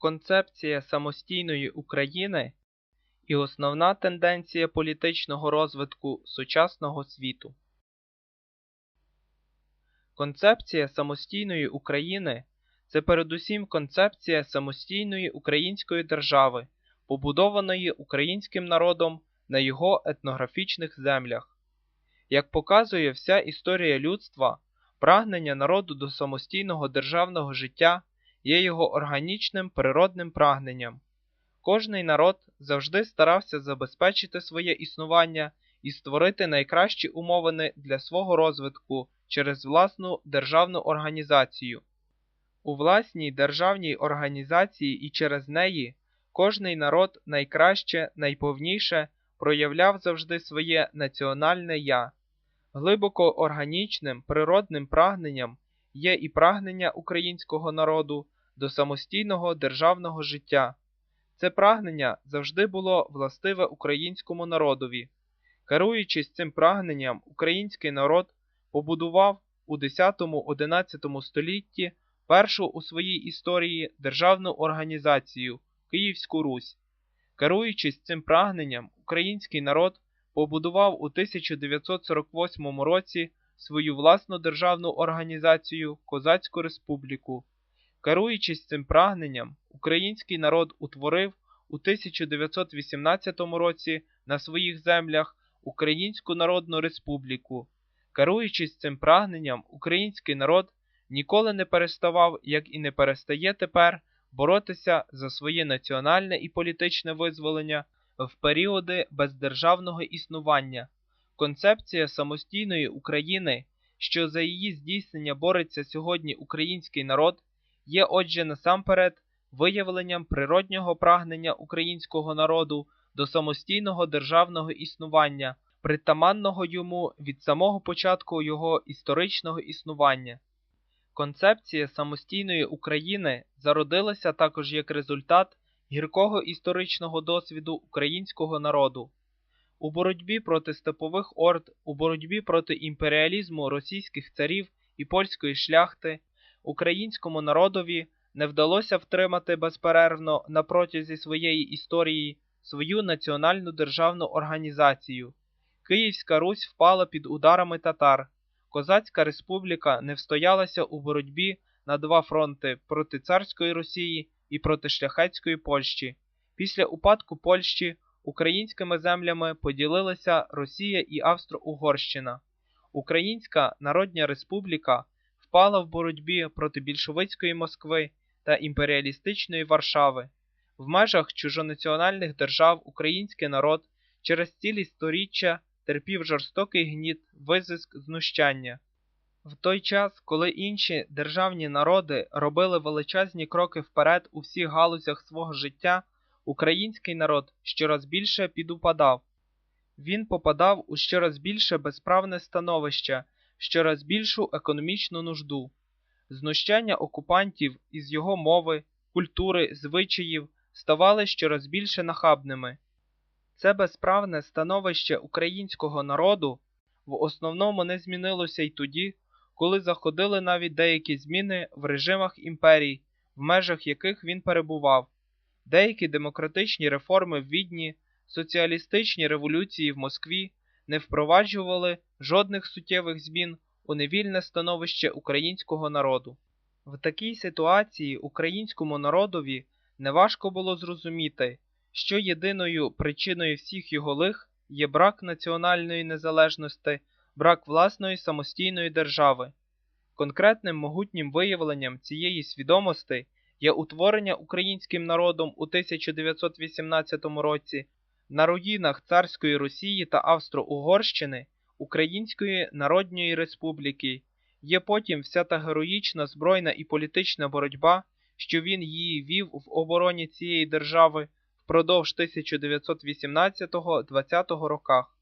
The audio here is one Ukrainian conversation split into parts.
концепція самостійної України і основна тенденція політичного розвитку сучасного світу. Концепція самостійної України це передусім концепція самостійної української держави, побудованої українським народом на його етнографічних землях. Як показує вся історія людства, прагнення народу до самостійного державного життя є його органічним природним прагненням. Кожний народ завжди старався забезпечити своє існування і створити найкращі умовини для свого розвитку через власну державну організацію. У власній державній організації і через неї кожний народ найкраще, найповніше проявляв завжди своє національне я. Глибоко органічним природним прагненням є і прагнення українського народу до самостійного державного життя. Це прагнення завжди було властиве українському народові. Керуючись цим прагненням, український народ побудував у 10-11 столітті першу у своїй історії державну організацію Київську Русь. Керуючись цим прагненням, український народ побудував у 1948 році свою власну державну організацію Козацьку Республіку. Керуючись цим прагненням, український народ утворив у 1918 році на своїх землях Українську Народну Республіку. Керуючись цим прагненням, український народ ніколи не переставав, як і не перестає тепер, боротися за своє національне і політичне визволення в періоди бездержавного існування. Концепція самостійної України, що за її здійснення бореться сьогодні український народ, є отже насамперед виявленням природнього прагнення українського народу до самостійного державного існування, притаманного йому від самого початку його історичного існування. Концепція самостійної України зародилася також як результат гіркого історичного досвіду українського народу. У боротьбі проти степових орд, у боротьбі проти імперіалізму російських царів і польської шляхти, українському народові не вдалося втримати безперервно на протязі своєї історії свою національну державну організацію. Київська Русь впала під ударами татар. Козацька республіка не встоялася у боротьбі на два фронти проти царської Росії і проти шляхетської Польщі. Після упадку Польщі українськими землями поділилися Росія і Австро-Угорщина. Українська Народня Республіка впала в боротьбі проти більшовицької Москви та імперіалістичної Варшави. В межах чужонаціональних держав український народ через цілі сторіччя терпів жорстокий гніт, визиск, знущання. В той час, коли інші державні народи робили величезні кроки вперед у всіх галузях свого життя, український народ щораз більше підупадав. Він попадав у щораз більше безправне становище, щораз більшу економічну нужду. Знущання окупантів із його мови, культури, звичаїв ставали щораз більше нахабними. Це безправне становище українського народу в основному не змінилося й тоді, коли заходили навіть деякі зміни в режимах імперій, в межах яких він перебував, деякі демократичні реформи в Відні, соціалістичні революції в Москві не впроваджували жодних суттєвих змін у невільне становище українського народу. В такій ситуації українському народові неважко було зрозуміти, що єдиною причиною всіх його лих є брак національної незалежності, брак власної самостійної держави. Конкретним могутнім виявленням цієї свідомості є утворення українським народом у 1918 році на руїнах царської Росії та Австро-Угорщини Української Народньої Республіки, є потім вся та героїчна збройна і політична боротьба, що він її вів в обороні цієї держави впродовж 1918-20 роках.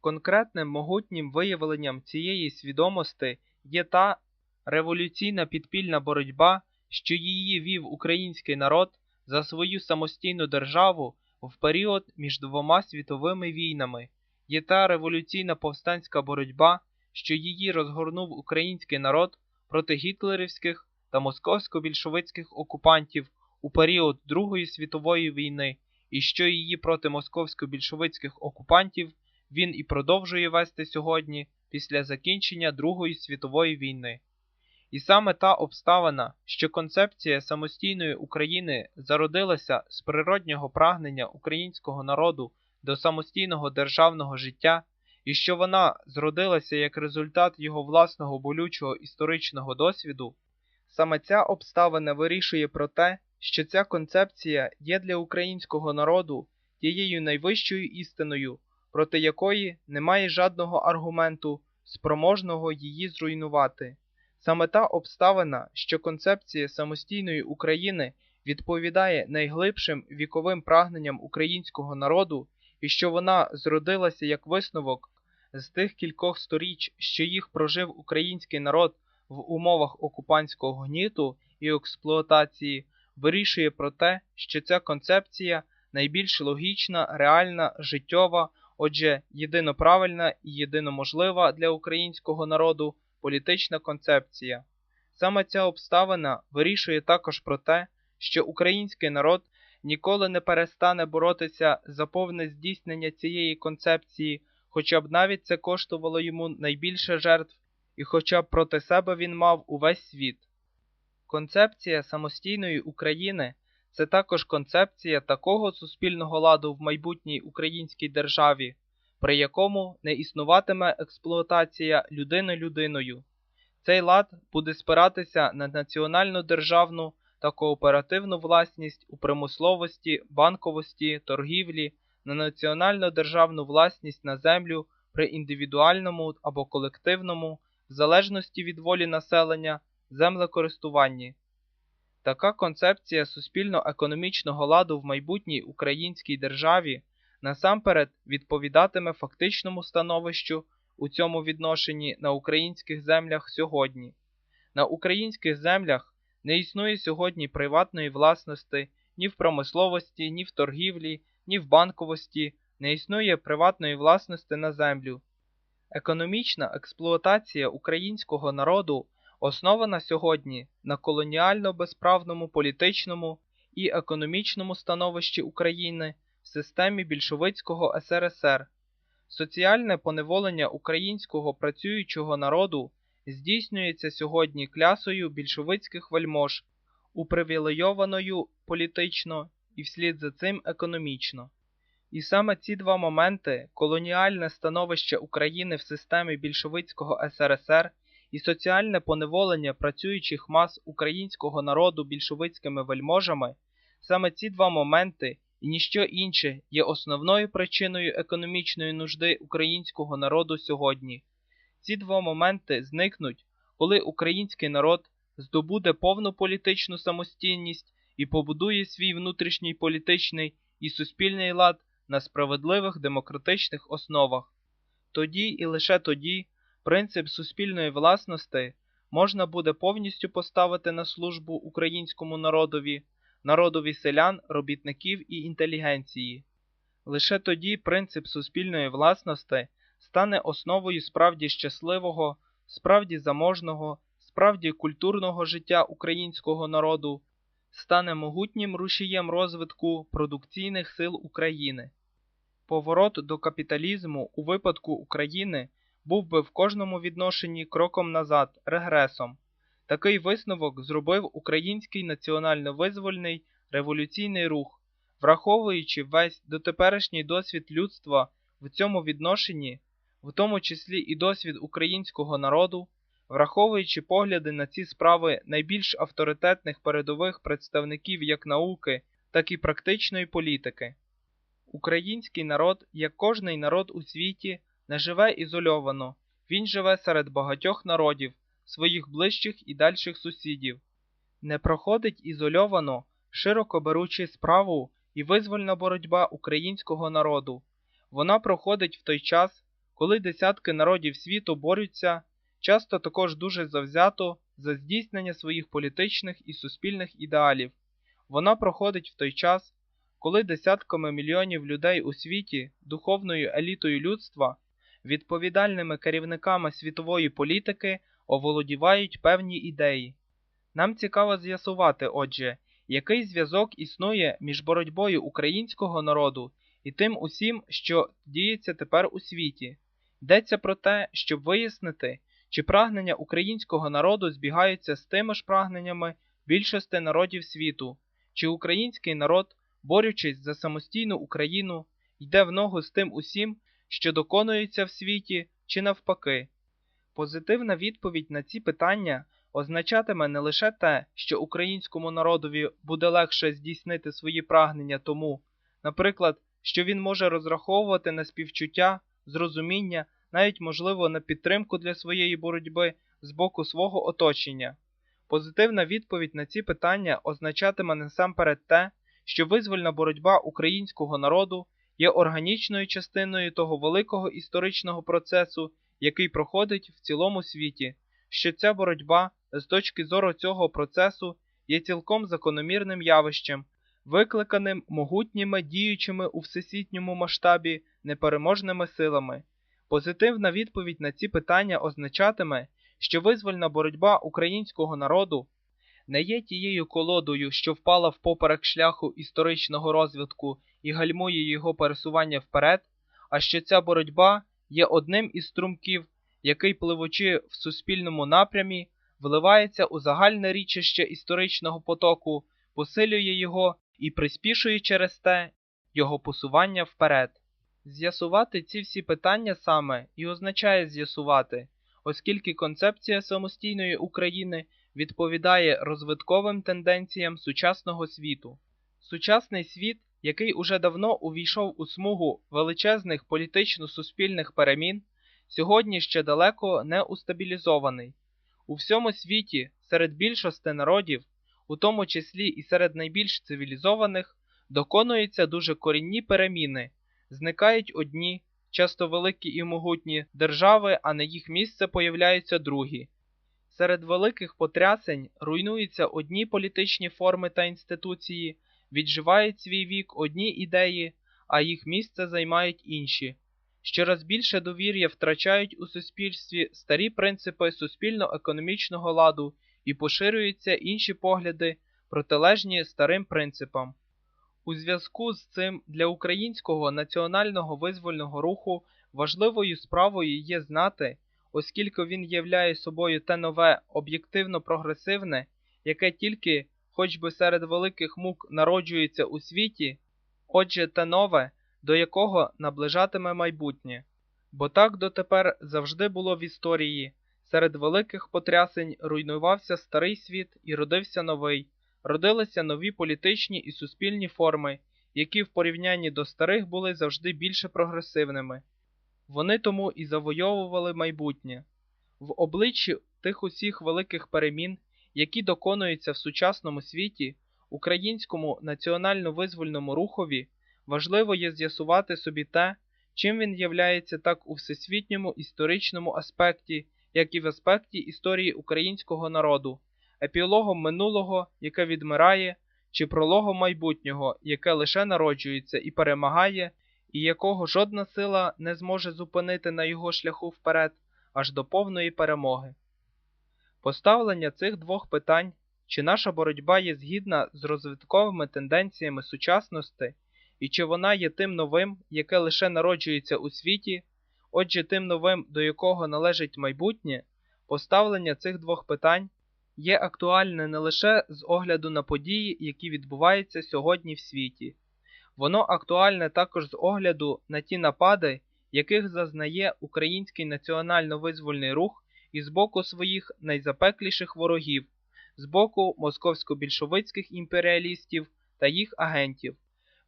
Конкретним могутнім виявленням цієї свідомості є та революційна підпільна боротьба, що її вів український народ за свою самостійну державу в період між двома світовими війнами, є та революційна повстанська боротьба, що її розгорнув український народ проти гітлерівських та московсько-більшовицьких окупантів у період Другої світової війни і що її проти московсько-більшовицьких окупантів він і продовжує вести сьогодні після закінчення Другої світової війни. І саме та обставина, що концепція самостійної України зародилася з природнього прагнення українського народу до самостійного державного життя, і що вона зродилася як результат його власного болючого історичного досвіду, саме ця обставина вирішує про те, що ця концепція є для українського народу тією найвищою істиною, проти якої немає жадного аргументу, спроможного її зруйнувати. Саме та обставина, що концепція самостійної України відповідає найглибшим віковим прагненням українського народу, і що вона зродилася як висновок з тих кількох сторіч, що їх прожив український народ в умовах окупантського гніту і експлуатації, вирішує про те, що ця концепція найбільш логічна, реальна, життєва, отже, єдиноправильна і єдиноможлива для українського народу політична концепція. Саме ця обставина вирішує також про те, що український народ ніколи не перестане боротися за повне здійснення цієї концепції, хоча б навіть це коштувало йому найбільше жертв, і хоча б проти себе він мав увесь світ. Концепція самостійної України це також концепція такого суспільного ладу в майбутній українській державі, при якому не існуватиме експлуатація людини людиною. Цей лад буде спиратися на національну державну та кооперативну власність у промисловості, банковості, торгівлі, на національну державну власність на землю при індивідуальному або колективному, в залежності від волі населення, землекористуванні. Така концепція суспільно-економічного ладу в майбутній українській державі насамперед відповідатиме фактичному становищу у цьому відношенні на українських землях сьогодні. На українських землях не існує сьогодні приватної власності ні в промисловості, ні в торгівлі, ні в банковості, не існує приватної власності на землю. Економічна експлуатація українського народу основана сьогодні на колоніально безправному політичному і економічному становищі України системі більшовицького СРСР. Соціальне поневолення українського працюючого народу здійснюється сьогодні клясою більшовицьких вельмож, упривілейованою політично і вслід за цим економічно. І саме ці два моменти колоніальне становище України в системі більшовицького СРСР і соціальне поневолення працюючих мас українського народу більшовицькими вельможами, саме ці два моменти і ніщо інше є основною причиною економічної нужди українського народу сьогодні. Ці два моменти зникнуть, коли український народ здобуде повну політичну самостійність і побудує свій внутрішній політичний і суспільний лад на справедливих демократичних основах. Тоді і лише тоді принцип суспільної власності можна буде повністю поставити на службу українському народові, народові селян, робітників і інтелігенції. Лише тоді принцип суспільної власності стане основою справді щасливого, справді заможного, справді культурного життя українського народу, стане могутнім рушієм розвитку продукційних сил України. Поворот до капіталізму у випадку України був би в кожному відношенні кроком назад, регресом. Такий висновок зробив український національно-визвольний революційний рух, враховуючи весь дотеперішній досвід людства в цьому відношенні, в тому числі і досвід українського народу, враховуючи погляди на ці справи найбільш авторитетних передових представників як науки, так і практичної політики. Український народ, як кожний народ у світі, не живе ізольовано, він живе серед багатьох народів, своїх ближчих і дальших сусідів, не проходить ізольовано, широко беручи справу і визвольна боротьба українського народу. Вона проходить в той час, коли десятки народів світу борються, часто також дуже завзято за здійснення своїх політичних і суспільних ідеалів. Вона проходить в той час, коли десятками мільйонів людей у світі, духовною елітою людства, відповідальними керівниками світової політики оволодівають певні ідеї. Нам цікаво з'ясувати, отже, Який зв'язок існує між боротьбою українського народу і тим усім, що діється тепер у світі? Йдеться про те, щоб вияснити, чи прагнення українського народу збігаються з тими ж прагненнями більшості народів світу, чи український народ, борючись за самостійну Україну, йде в ногу з тим усім, що доконується в світі, чи навпаки. Позитивна відповідь на ці питання означатиме не лише те, що українському народові буде легше здійснити свої прагнення тому, наприклад, що він може розраховувати на співчуття, зрозуміння, навіть можливо на підтримку для своєї боротьби з боку свого оточення. Позитивна відповідь на ці питання означатиме насамперед те, що визвольна боротьба українського народу є органічною частиною того великого історичного процесу, який проходить в цілому світі, що ця боротьба з точки зору цього процесу є цілком закономірним явищем, викликаним могутніми діючими у всесвітньому масштабі непереможними силами. Позитивна відповідь на ці питання означатиме, що визвольна боротьба українського народу не є тією колодою, що впала впоперек шляху історичного розвитку і гальмує його пересування вперед, а що ця боротьба є одним із струмків, який, пливучи в суспільному напрямі, вливається у загальне річище історичного потоку, посилює його і приспішує через те його посування вперед. З'ясувати ці всі питання саме і означає з'ясувати, оскільки концепція самостійної України відповідає розвитковим тенденціям сучасного світу. Сучасний світ, який уже давно увійшов у смугу величезних політично-суспільних перемін, сьогодні ще далеко не устабілізований. У всьому світі серед більшості народів, у тому числі і серед найбільш цивілізованих, доконуються дуже корінні переміни, зникають одні, часто великі і могутні держави, а на їх місце появляються другі. Серед великих потрясень руйнуються одні політичні форми та інституції, відживають свій вік одні ідеї, а їх місце займають інші. Щораз більше довір'я втрачають у суспільстві старі принципи суспільно-економічного ладу і поширюються інші погляди, протилежні старим принципам. У зв'язку з цим для українського національного визвольного руху важливою справою є знати, оскільки він являє собою те нове об'єктивно прогресивне, яке тільки, хоч би серед великих мук народжується у світі, отже, те нове, до якого наближатиме майбутнє. Бо так дотепер завжди було в історії. Серед великих потрясень руйнувався старий світ і родився новий, родилися нові політичні і суспільні форми, які в порівнянні до старих були завжди більше прогресивними. Вони тому і завойовували майбутнє. В обличчі тих усіх великих перемін, які доконуються в сучасному світі, українському національно-визвольному рухові, важливо є з'ясувати собі те, чим він являється так у всесвітньому історичному аспекті, як і в аспекті історії українського народу, епілогом минулого, яке відмирає, чи прологом майбутнього, яке лише народжується і перемагає, і якого жодна сила не зможе зупинити на його шляху вперед аж до повної перемоги. Поставлення цих двох питань, чи наша боротьба є згідна з розвитковими тенденціями сучасності, і чи вона є тим новим, яке лише народжується у світі, отже, тим новим, до якого належить майбутнє, поставлення цих двох питань є актуальне не лише з огляду на події, які відбуваються сьогодні в світі. Воно актуальне також з огляду на ті напади, яких зазнає український національно-визвольний рух із боку своїх найзапекліших ворогів, з боку московсько-більшовицьких імперіалістів та їх агентів.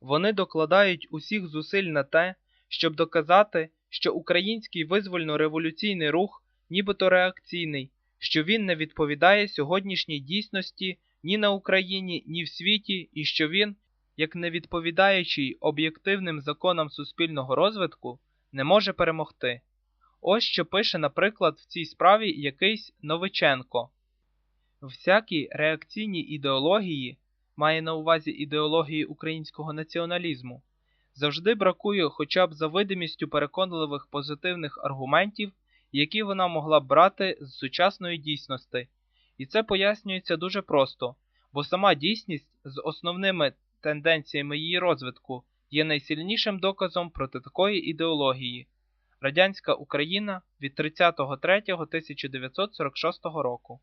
Вони докладають усіх зусиль на те, щоб доказати, що український визвольно-революційний рух, нібито реакційний, що він не відповідає сьогоднішній дійсності ні на Україні, ні в світі, і що він, як не відповідаючий об'єктивним законам суспільного розвитку, не може перемогти. Ось що пише, наприклад, в цій справі якийсь Новиченко. Всякі реакційні ідеології, має на увазі ідеології українського націоналізму, завжди бракує хоча б за видимістю переконливих позитивних аргументів, які вона могла б брати з сучасної дійсності. І це пояснюється дуже просто, бо сама дійсність з основними тенденціями її розвитку є найсильнішим доказом проти такої ідеології. Радянська Україна від 30.03.1946 року.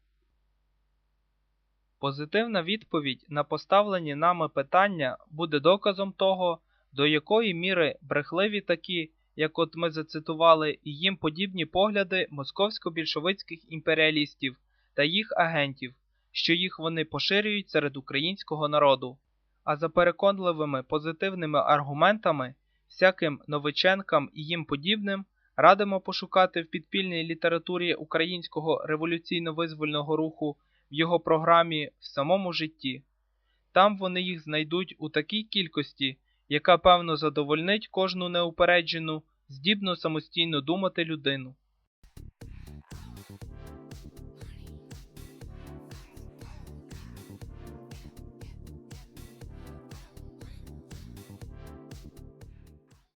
Позитивна відповідь на поставлені нами питання буде доказом того, до якої міри брехливі такі, як от ми зацитували, і їм подібні погляди московсько-більшовицьких імперіалістів та їх агентів, що їх вони поширюють серед українського народу. А за переконливими позитивними аргументами, всяким Новиченкам і їм подібним радимо пошукати в підпільній літературі українського революційно-визвольного руху в його програмі в самому житті. Там вони їх знайдуть у такій кількості, яка певно задовольнить кожну неупереджену, здібну самостійно думати людину.